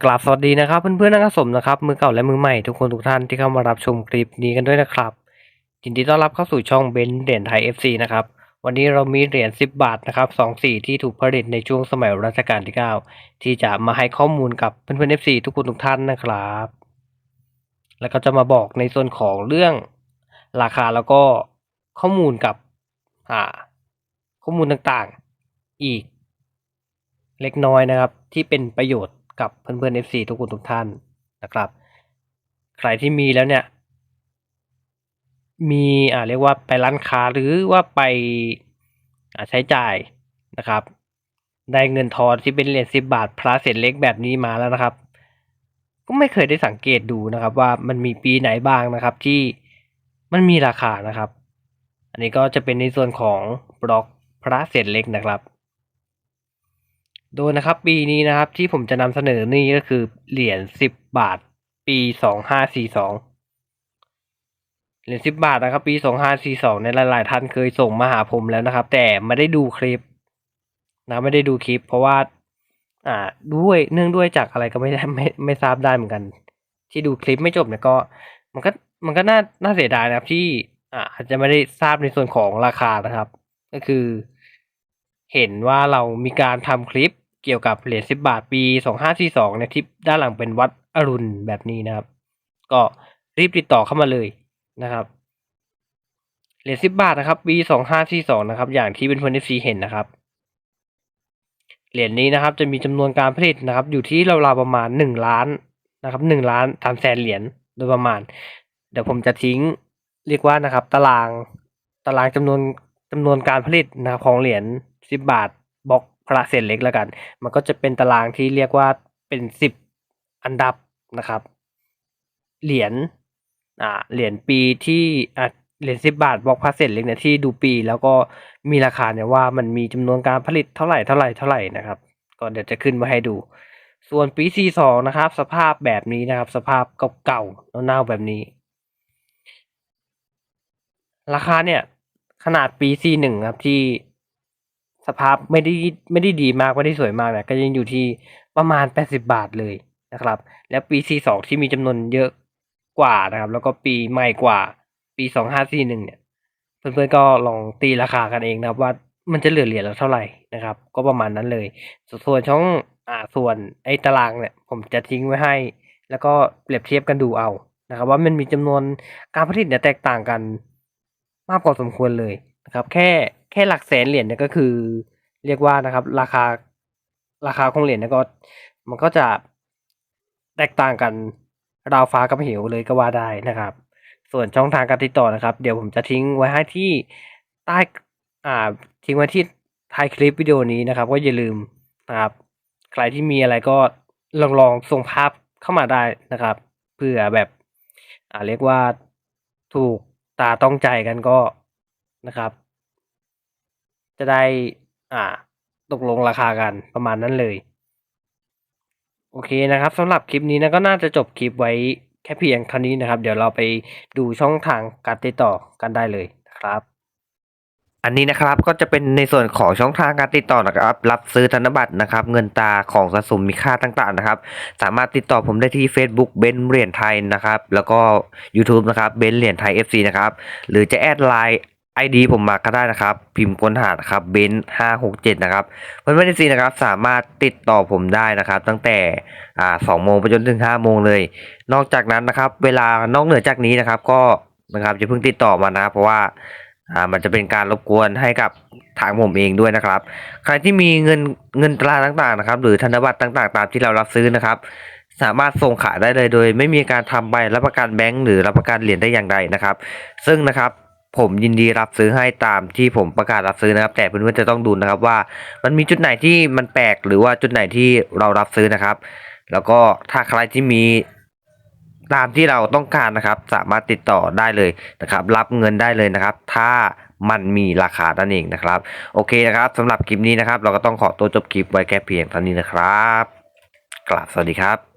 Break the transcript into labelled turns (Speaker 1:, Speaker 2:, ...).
Speaker 1: กราบสวัสดีนะครับเพื่อนๆนักสมนะครับมือเก่าและมือใหม่ทุกคนทุกท่านที่เข้ามารับชมคลิปนี้กันด้วยนะครับยินดีต้อนรับเข้าสู่ช่องเบนเหรียญไทย FC นะครับวันนี้เรามีเหรียญ10 บาทนะครับสองสีที่ถูกผลิตในช่วงสมัยรัชกาลที่ 9 ที่จะมาให้ข้อมูลกับเพื่อนๆ FC ทุกคนทุกท่านนะครับ แล้วก็จะมาบอกในส่วนของเรื่องราคาแล้วก็ข้อมูลกับอ่าข้อมูลต่างๆอีก เล็กน้อยนะครับ ที่เป็นประโยชน์ กับเพื่อนๆ FC ทุกคนทุกท่านนะครับ ใครที่มีแล้วเนี่ย มีอ่าเรียกว่าไปร้านค้าหรือว่าไปอ่าใช้จ่ายนะครับ ได้เงินทอนที่เป็นเหรียญสิบบาทพระเศษเล็กแบบนี้มาแล้วนะครับ ก็ไม่เคยได้สังเกตดูนะครับ ว่ามันมีปีไหนบ้างนะครับ ที่มันมีราคานะครับ อันนี้ก็จะเป็นในส่วนของบล็อกพระเศษเล็กนะครับ โดยนะครับปีนี้นะครับที่ผมจะนำเสนอนี่ก็คือเหรียญสิบบาท ปีสองห้าสี่สองเหรียญสิบบาทนะครับ ปีสองห้าสี่สองในหลายๆท่านเคยส่งมาหาผมแล้วนะครับ แต่ไม่ได้ดูคลิปนะไม่ได้ดูคลิป เพราะว่า อ่าด้วยเนื่องด้วยจากอะไรก็ไม่ได้ไม่ไม่ทราบได้เหมือนกัน ที่ดูคลิปไม่จบเนี่ยก็ มันก็มันก็น่าน่าเสียดายนะครับที่อ่าอาจจะไม่ได้ทราบในส่วนของราคานะครับ ก็คือ เห็นว่าเรามีการทำคลิป เกี่ยวกับเหรียญสิบบาทปีสองห้าสี่สองเนี่ยที่ด้านหลังเป็นวัดอรุณแบบนี้นะครับ ก็รีบติดต่อเข้ามาเลยนะครับเหรียญสิบบาทนะครับปีสองห้าสี่สองนะครับ อย่างที่เป็นเพื่อนซีเห็นนะครับเหรียญนี้นะครับ จะมีจำนวนการผลิตนะครับ อยู่ที่ราวๆประมาณหนึ่งล้านนะครับหนึ่งล้านสามแสนเหรียญโดยประมาณ เดี๋ยวผมจะทิ้งเรียกว่านะครับ ตารางตารางจำนวนจำนวนการผลิตนะครับของเหรียญสิบบาทบล็อก พระเศษเล็กแล้วกัน มันก็จะเป็นตารางที่เรียกว่าเป็นสิบอันดับนะครับ เหรียญอ่าเหรียญปีที่อ่าเหรียญสิบบาทบล็อกพระเศษเล็กเนี่ยที่ดูปีแล้วก็มีราคาเนี่ยว่ามันมีจำนวนการผลิตเท่าไหร่เท่าไหร่เท่าไหร่นะครับ ก็เดี๋ยวจะขึ้นมาให้ดู ส่วนปีซีสองนะครับ สภาพแบบนี้นะครับ สภาพเก่าๆเน่าๆแบบนี้ ราคาเนี่ยขนาดปีซีหนึ่งครับที่ สภาพไม่ได้ไม่ได้ดีมากไม่ได้สวยมากเนี่ยก็ยังอยู่ที่ประมาณแปดสิบาทเลยนะครับ แล้วปีซีสองที่มีจำนวนเยอะกว่านะครับ แล้วก็ปีใหม่กว่าปีสองห้าซีหนึ่งเนี่ย เพื่อนๆก็ลองตีราคากันเองนะครับ ว่ามันจะเหลือเหรียญละเท่าไหร่นะครับ ก็ประมาณนั้นเลย ส่วนช่องอ่าส่วนไอ้ตารางเนี่ยผมจะทิ้งไว้ให้ แล้วก็เปรียบเทียบกันดูเอานะครับ ว่ามันมีจำนวนการผลิตเนี่ยแตกต่างกันมากพอสมควรเลยนะครับ แค่ แค่หลักแสนเหรียญเนี่ยก็คือ เรียกว่านะครับ ราคาราคาของเหรียญเนี่ยก็ มันก็จะแตกต่างกันราวฟ้ากับเหวเลยก็ว่าได้นะครับ ส่วนช่องทางการติดต่อนะครับ เดี๋ยวผมจะทิ้งไว้ให้ที่ใต้อ่าทิ้งไว้ที่ท้ายคลิปวิดีโอนี้นะครับ ก็อย่าลืมนะครับ ใครที่มีอะไรก็ลองลองส่งภาพเข้ามาได้นะครับเพื่อแบบอ่าเรียกว่าถูกตาต้องใจกันก็นะครับ จะได้อ่าตกลงราคากันประมาณนั้นเลย โอเคนะครับสำหรับคลิปนี้นะก็น่าจะจบคลิปไว้แค่เพียงเท่านี้นะครับ เดี๋ยวเราไปดูช่องทางการติดต่อกันได้เลยนะครับ อันนี้นะครับก็จะเป็นในส่วนของช่องทางการติดต่อนะครับ รับซื้อธนบัตรนะครับ เงินตาของสะสมมีค่าต่างๆนะครับ สามารถติดต่อผมได้ที่ Facebook เบนเหรียญไทยนะครับ แล้วก็ YouTube นะครับเบนเหรียญไทย FC นะครับ หรือจะแอดไลน์ ID ผมมาก็ได้นะครับ พิมพ์ค้นหานะครับเบนห้าหกเจ็ดนะครับเพื่อนๆในซีนะครับสามารถติดต่อผมได้นะครับ ตั้งแต่อ่าสองโมงไปจนถึงห้าโมงเลย นอกจากนั้นนะครับ เวลานอกเหนือจากนี้นะครับ ก็นะครับจะเพิ่งติดต่อมานะครับเพราะว่าอ่ามันจะเป็นการรบกวนให้กับทางผมเองด้วยนะครับ ใครที่มีเงินเงินตราต่างๆนะครับ หรือธนบัตรต่างๆ ตามที่เรารับซื้อนะครับ สามารถส่งขายได้เลยโดย ไม่มีการทำใบรับประกันแบงก์หรือรับประกันเหรียญได้อย่างใดนะครับ ซึ่งนะครับ ผมยินดีรับซื้อให้ตามที่ผมประกาศรับซื้อนะครับ แต่เพื่อนๆจะต้องดูนะครับว่ามันมีจุดไหนที่มันแปลกหรือว่าจุดไหนที่เรารับซื้อนะครับ แล้วก็ถ้าใครที่มีตามที่เราต้องการนะครับ สามารถติดต่อได้เลยนะครับ รับเงินได้เลยนะครับ ถ้ามันมีราคานั่นเองนะครับ โอเคนะครับสำหรับคลิปนี้นะครับ เราก็ต้องขอตัวจบคลิปไว้แค่เพียงเท่านี้นะครับกราบสวัสดีครับ